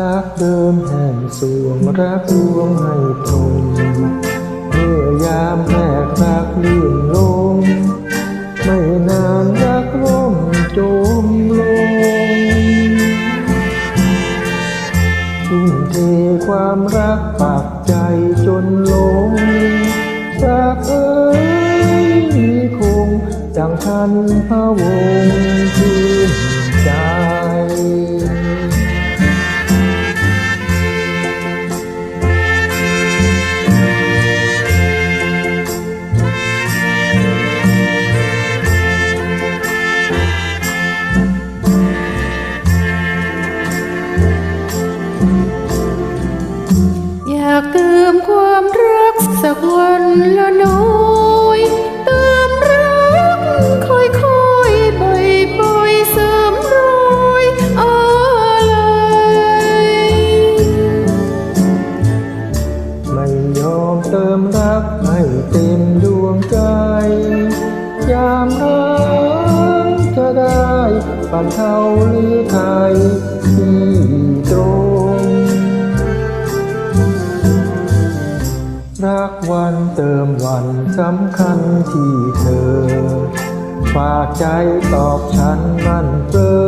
รักเดิมแห่งสวงรักลวงให้พรมเมื่อยามแรกรักลื่นลง ไม่นานรักล่มจมลงทุ่มเทความรักปากใจจนลงรักเอ้ยคงดังทันพะวงชื่น ละน้อยเติมรักค่อยๆบ่อยๆเสริมรอยอะไรไม่ยอมเติมรักให้เต็มดวงใจ ยามรักจะได้ปันเท่าหรือไทยที่ รักวันเติมวันสำคัญที่เธอ ฝากใจตอบฉันมั่นเจอ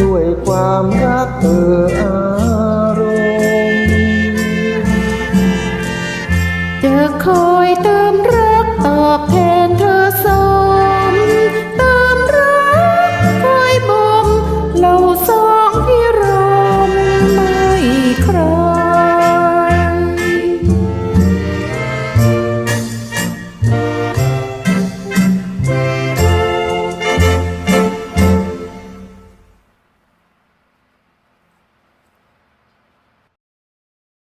ด้วยความรักเอออารมณ์จะคอยเติมรักตอบแท